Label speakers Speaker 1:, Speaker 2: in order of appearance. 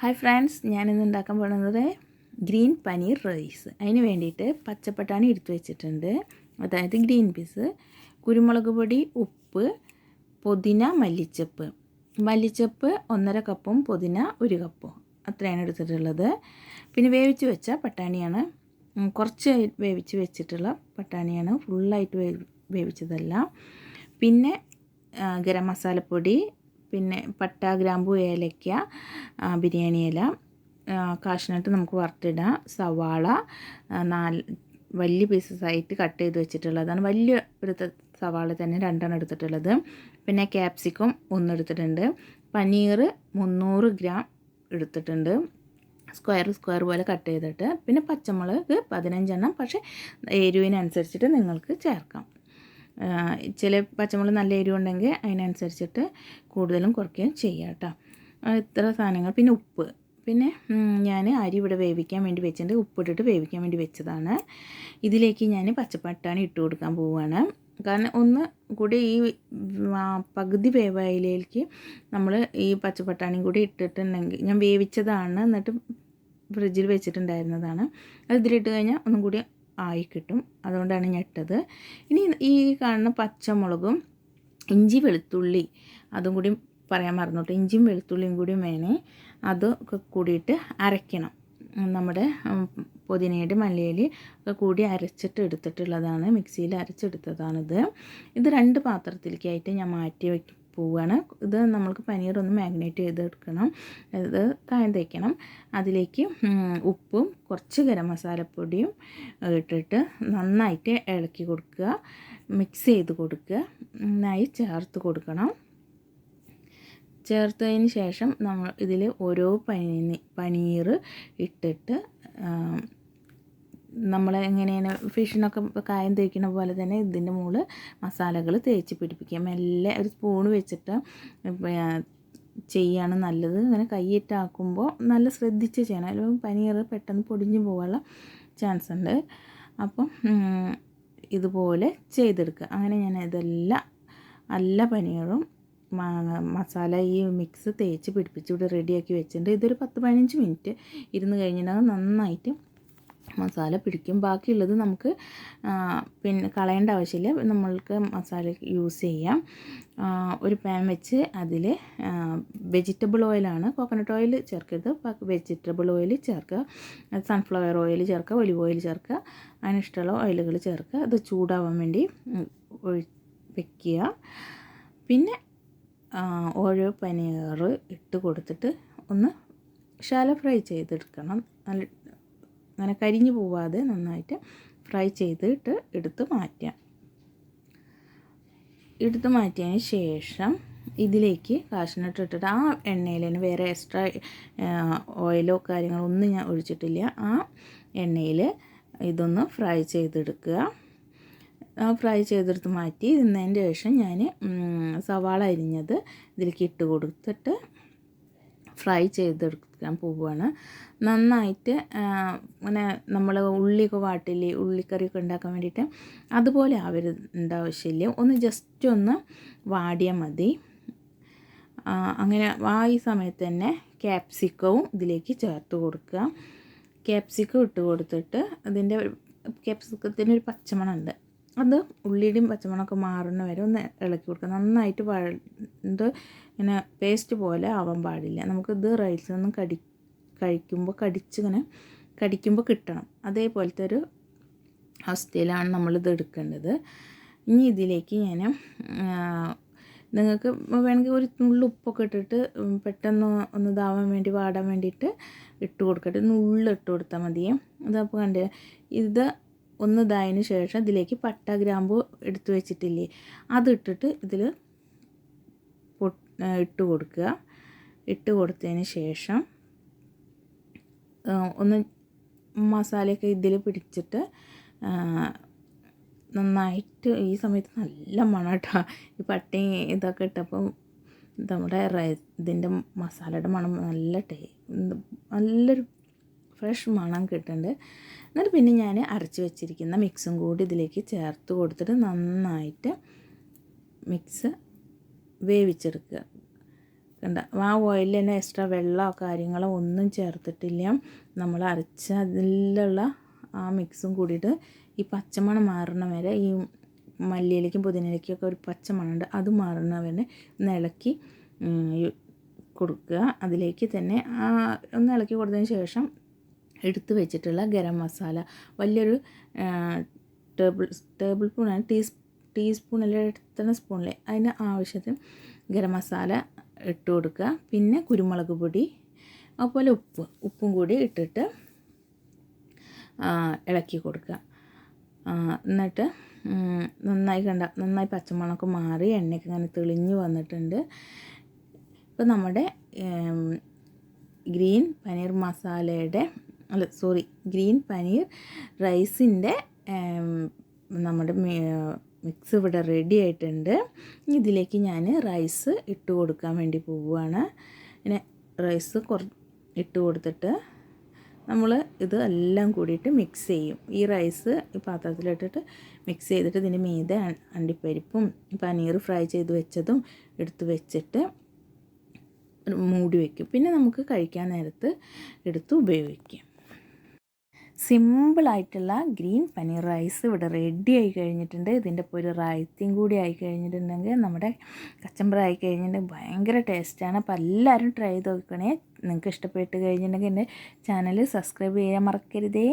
Speaker 1: Hi friends ഞാനിന്ന് ഉണ്ടാക്കാൻ പോകുന്നത് ഗ്രീൻ പനീർ റൈസ്. അതിന് വേണ്ടിയിട്ട് പച്ചപ്പട്ടാണി എടുത്തു വെച്ചിട്ടുണ്ട്. അതായത് ഗ്രീൻ പീസ് കുരുമുളക് പൊടി ഉപ്പ് പുതിന മല്ലിച്ചപ്പ്. മല്ലിച്ചപ്പ് ഒന്നര കപ്പും പുതിന ഒരു കപ്പും. അത്രയാണ് എടുത്തിട്ടുള്ളത്. പിന്നെ വേവിച്ച് വെച്ച പട്ടാണിയാണ്. കുറച്ച് വേവിച്ച് വെച്ചിട്ടുള്ള പട്ടാണിയാണ്. ഫുള്ളായിട്ട് വേവിച്ചതെല്ലാം. പിന്നെ ഗരം മസാലപ്പൊടി പിന്നെ പട്ട ഗ്രാമ്പു ഏലയ്ക്ക ബിരിയാണി ഇല കാഷ്നട്ട് നമുക്ക് വറുത്തിടാം. സവാള നാല് വലിയ പീസസ് ആയിട്ട് കട്ട് ചെയ്ത് വെച്ചിട്ടുള്ളതാണ്. വലിയ ഒരു സവാള തന്നെ രണ്ടെണ്ണം എടുത്തിട്ടുള്ളത്. പിന്നെ ക്യാപ്സിക്കം ഒന്നെടുത്തിട്ടുണ്ട് പനീർ മുന്നൂറ് ഗ്രാം എടുത്തിട്ടുണ്ട്. സ്ക്വയർ സ്ക്വയർ പോലെ കട്ട് ചെയ്തിട്ട്. പിന്നെ പച്ചമുളക് പതിനഞ്ചെണ്ണം. പക്ഷേ എരിവിനനുസരിച്ചിട്ട് നിങ്ങൾക്ക് ചേർക്കാം. ചില പച്ചമുളക് നല്ല എരിവുണ്ടെങ്കിൽ അതിനനുസരിച്ചിട്ട് കൂടുതലും കുറയ്ക്കുകയും ചെയ്യാം കേട്ടോ. ഇത്ര സാധനങ്ങൾ. പിന്നെ ഉപ്പ്. പിന്നെ ഞാൻ അരി ഇവിടെ വേവിക്കാൻ വേണ്ടി വെച്ചിട്ടുണ്ട്. ഉപ്പിട്ടിട്ട് വേവിക്കാൻ വേണ്ടി വെച്ചതാണ്. ഇതിലേക്ക് ഞാൻ പച്ചപ്പട്ടാണി ഇട്ട് കൊടുക്കാൻ പോവുകയാണ്. കാരണം ഒന്ന് കൂടി ഈ പകുതി വേവായിലേക്ക് നമ്മൾ ഈ പച്ചപ്പട്ടാണിയും കൂടി ഇട്ടിട്ടുണ്ടെങ്കിൽ ഞാൻ വേവിച്ചതാണ് എന്നിട്ട് ഫ്രിഡ്ജിൽ വെച്ചിട്ടുണ്ടായിരുന്നതാണ്. അത് ഇതിലിട്ട് കഴിഞ്ഞാൽ ഒന്നും കൂടി ആയി കിട്ടും അതുകൊണ്ടാണ് ഞാൻ ഇട്ടത്. ഇനി ഈ കാണുന്ന പച്ചമുളകും ഇഞ്ചി വെളുത്തുള്ളി അതും കൂടി പറയാൻ മറന്നോട്ടെ ഇഞ്ചിയും വെളുത്തുള്ളിയും കൂടി വേണേ അതൊക്കെ കൂടിയിട്ട് അരയ്ക്കണം. നമ്മുടെ പുതിനയുടെ മല്ലിയില ഒക്കെ കൂടി അരച്ചിട്ട് എടുത്തിട്ടുള്ളതാണ്. മിക്സിയിൽ അരച്ചെടുത്തതാണിത്. ഇത് രണ്ട് പാത്രത്തിലേക്കായിട്ട് ഞാൻ മാറ്റി വയ്ക്കും. പോവുകയാണ് ഇത് നമ്മൾക്ക് പനീർ ഒന്ന് മാഗ്നേറ്റ് ചെയ്തെടുക്കണം. ഇത് കായം തേക്കണം. അതിലേക്ക് ഉപ്പും കുറച്ച് ഗരം മസാലപ്പൊടിയും ഇട്ടിട്ട് നന്നായിട്ട് ഇളക്കി കൊടുക്കുക. മിക്സ് ചെയ്ത് കൊടുക്കുക. നന്നായി ചേർത്ത് കൊടുക്കണം. ചേർത്തതിന് ശേഷം നമ്മൾ ഇതിൽ ഓരോ പനി പനീർ ഇട്ടിട്ട് നമ്മൾ എങ്ങനെയാണ് ഫിഷിനൊക്കെ കായം തേക്കുന്ന പോലെ തന്നെ ഇതിന്റെ മുകളിൽ മസാലകൾ തേച്ച് പിടിപ്പിക്കുക. മെല്ലെ ഒരു സ്പൂൺ വെച്ചിട്ട് ചെയ്യാണ് നല്ലത്. ഇങ്ങനെ കൈയിട്ടാക്കുമ്പോൾ നല്ല ശ്രദ്ധിച്ച് ചെയ്യണം. അല്ലെങ്കിൽ പനീർ പെട്ടെന്ന് പൊടിഞ്ഞു പോകാനുള്ള ചാൻസ് ഉണ്ട്. അപ്പം ഇതുപോലെ ചെയ്തെടുക്കുക. അങ്ങനെ ഞാൻ ഇതെല്ലാം നല്ല പനീറും മസാല ഈ മിക്സ് തേച്ച് പിടിപ്പിച്ച് റെഡിയാക്കി വെച്ചിട്ടുണ്ട്. ഇതൊരു പത്ത് പതിനഞ്ച് മിനിറ്റ് ഇരുന്ന് കഴിഞ്ഞിട്ടുണ്ടെങ്കിൽ നന്നായിട്ട് മസാല പിടിക്കും. ബാക്കിയുള്ളത് നമുക്ക് പിന്നെ കളയേണ്ട ആവശ്യമില്ല. നമ്മൾക്ക് മസാല യൂസ് ചെയ്യാം. ഒരു പാൻ വെച്ച് അതിൽ വെജിറ്റബിൾ ഓയിലാണ് കോക്കനട്ട് ഓയിൽ ചേർക്കരുത്. വെജിറ്റബിൾ ഓയിൽ ചേർക്കുക. സൺഫ്ലവർ ഓയിൽ ചേർക്കുക. ഒലിവ് ഓയിൽ ചേർക്കുക. അതിനിഷ്ടമുള്ള ഓയിലുകൾ ചേർക്കുക. അത് ചൂടാവാൻ വേണ്ടി വെക്കുക. പിന്നെ ഓരോ പനീർ ഇട്ട് കൊടുത്തിട്ട് ഒന്ന് ശാല ഫ്രൈ ചെയ്തെടുക്കണം. നല്ല അങ്ങനെ കരിഞ്ഞു പോവാതെ നന്നായിട്ട് ഫ്രൈ ചെയ്തിട്ട് എടുത്ത് മാറ്റാം. എടുത്ത് മാറ്റിയതിന് ശേഷം ഇതിലേക്ക് കാഷ്നട്ട് ഇട്ടിട്ട് ആ എണ്ണയിൽ തന്നെ വേറെ എക്സ്ട്രാ ഓയിലോ കാര്യങ്ങളോ ഒന്നും ഞാൻ ഒഴിച്ചിട്ടില്ല. ആ എണ്ണയിൽ ഇതൊന്ന് ഫ്രൈ ചെയ്തെടുക്കുക. ഫ്രൈ ചെയ്തെടുത്ത് മാറ്റി തിന്നതിന്റെ ശേഷം ഞാൻ സവാള അരിഞ്ഞത് ഇതിലേക്ക് ഇട്ട് കൊടുത്തിട്ട് ഫ്രൈ ചെയ്തെടുക്കാൻ പോവുകയാണ്. നന്നായിട്ട് ഇങ്ങനെ നമ്മൾ ഉള്ളിയൊക്കെ വാട്ടില്ലേ ഉള്ളിക്കറിയൊക്കെ ഉണ്ടാക്കാൻ വേണ്ടിയിട്ട് അതുപോലെ ആവരുത് ആവശ്യമില്ല. ഒന്ന് ജസ്റ്റ് ഒന്ന് വാടിയാൽ മതി. അങ്ങനെ ആ ഈ സമയത്ത് തന്നെ ക്യാപ്സിക്കവും ഇതിലേക്ക് ചേർത്ത് കൊടുക്കുക. ക്യാപ്സിക്കം ഇട്ട് കൊടുത്തിട്ട് അതിന്റെ ക്യാപ്സിക്കത്തിന്റെ ഒരു പച്ചമണമുണ്ട് അത് ഉള്ളിയുടെയും പച്ചമുളകൊക്കെ മാറുന്ന വരെ ഒന്ന് ഇളക്കി കൊടുക്കുക. നന്നായിട്ട് വഴണ്ട് ഇങ്ങനെ പേസ്റ്റ് പോലെ ആവാൻ പാടില്ല. നമുക്കിത് റൈസിൽ നിന്നും കടി കഴിക്കുമ്പോൾ കടിച്ചിങ്ങനെ കടിക്കുമ്പോൾ കിട്ടണം. അതേപോലത്തെ ഒരു അവസ്ഥയിലാണ് നമ്മളിത് എടുക്കേണ്ടത്. ഇനി ഇതിലേക്ക് ഞാൻ നിങ്ങൾക്ക് വേണമെങ്കിൽ ഒരു നുള്ളു ഉപ്പൊക്കെ ഇട്ടിട്ട് പെട്ടെന്ന് ഒന്ന് ഇതാവാൻ വേണ്ടി വാടാൻ വേണ്ടിയിട്ട് ഇട്ട് കൊടുക്കട്ടെ. നുള്ളിട്ട് കൊടുത്താൽ മതിയേ. അതപ്പോൾ കണ്ടില്ല ഇത് ഒന്ന് ഇതായതിന് ശേഷം ഇതിലേക്ക് പട്ട ഗ്രാമ്പു എടുത്തു വെച്ചിട്ടില്ലേ? അതിട്ടിട്ട് ഇതിൽ ഇട്ട് കൊടുക്കുക. ഇട്ട് കൊടുത്തതിന് ശേഷം ഒന്ന് മസാലയൊക്കെ ഇതിൽ പിടിച്ചിട്ട് നന്നായിട്ട് ഈ സമയത്ത് നല്ല മണം കേട്ടോ ഈ പട്ടയും ഇതൊക്കെ ഇട്ടപ്പം നമ്മുടെ ഇതിന്റെ മസാലയുടെ മണം നല്ല ടേ നല്ലൊരു ഫ്രഷ് മണം കിട്ടുന്നുണ്ട്. എന്നിട്ട് പിന്നെ ഞാൻ അരച്ച് വെച്ചിരിക്കുന്ന മിക്സും കൂടി ഇതിലേക്ക് ചേർത്ത് കൊടുത്തിട്ട് നന്നായിട്ട് മിക്സ് വേവിച്ചെടുക്കുക. കണ്ട ആ ഓയിലിൽ തന്നെ എക്സ്ട്രാ വെള്ളമോ കാര്യങ്ങളോ ഒന്നും ചേർത്തിട്ടില്ല. നമ്മൾ അരച്ച അതിലുള്ള ആ മിക്സും കൂടിയിട്ട് ഈ പച്ചമണം മാറുന്ന വരെ ഈ മല്ലിയിലേക്കും പുതിനയിലേക്കും ഒക്കെ ഒരു പച്ചമണമുണ്ട് അത് മാറുന്ന വരെ ഒന്ന് ഇളക്കി കൊടുക്കുക. അതിലേക്ക് തന്നെ ആ ഒന്ന് ഇളക്കി കൊടുത്തതിന് ശേഷം എടുത്ത് വെച്ചിട്ടുള്ള ഗരം മസാല. വലിയൊരു ടേബിൾ ടേബിൾ സ്പൂണാണ് ടീ ടീസ്പൂണിൽ എടുത്തുന്ന സ്പൂണിൽ അതിന് ആവശ്യത്തിന് ഗരം മസാല ഇട്ട് കൊടുക്കുക. പിന്നെ കുരുമുളക് പൊടി അതുപോലെ ഉപ്പ് ഉപ്പും കൂടി ഇട്ടിട്ട് ഇളക്കി കൊടുക്കുക. എന്നിട്ട് നന്നായി കണ്ട നന്നായി പച്ചമുളക് മാറി എണ്ണയൊക്കെ ഇങ്ങനെ തെളിഞ്ഞു വന്നിട്ടുണ്ട്. ഇപ്പോൾ നമ്മുടെ ഗ്രീൻ പനീർ മസാലയുടെ അല്ല സോറി ഗ്രീൻ പനീർ റൈസിന്റെ നമ്മുടെ മിക്സ് ഇവിടെ റെഡി ആയിട്ടുണ്ട്. ഇതിലേക്ക് ഞാൻ റൈസ് ഇട്ട് കൊടുക്കാൻ വേണ്ടി പോവുകയാണ്. പിന്നെ റൈസ് കുറ ഇട്ട് കൊടുത്തിട്ട് നമ്മൾ ഇത് എല്ലാം കൂടിയിട്ട് മിക്സ് ചെയ്യും. ഈ റൈസ് പാത്രത്തിലിട്ടിട്ട് മിക്സ് ചെയ്തിട്ട് ഇതിന്റെ മീതെ അണ്ടിപ്പരിപ്പും പനീർ ഫ്രൈ ചെയ്ത് വെച്ചതും എടുത്ത് വെച്ചിട്ട് മൂടി വയ്ക്കും പിന്നെ നമുക്ക് കഴിക്കാൻ നേരത്ത് എടുത്ത് ഉപയോഗിക്കാം. സിമ്പിളായിട്ടുള്ള ഗ്രീൻ പനീർ റൈസ് ഇവിടെ റെഡി ആയി കഴിഞ്ഞിട്ടുണ്ട്. ഇതിന്റെ ഇപ്പോൾ ഒരു റായത്തിയും കൂടി ആയി കഴിഞ്ഞിട്ടുണ്ടെങ്കിൽ നമ്മുടെ കച്ചമ്പറ ആയി കഴിഞ്ഞിട്ടുണ്ടെങ്കിൽ ഭയങ്കര ടേസ്റ്റാണ് അപ്പോൾ എല്ലാവരും ട്രൈ ചെയ്ത് നോക്കണേ. നിങ്ങൾക്ക് ഇഷ്ടപ്പെട്ട് കഴിഞ്ഞിട്ടുണ്ടെങ്കിൽ എന്റെ ചാനൽ സബ്സ്ക്രൈബ് ചെയ്യാൻ മറക്കരുതേ.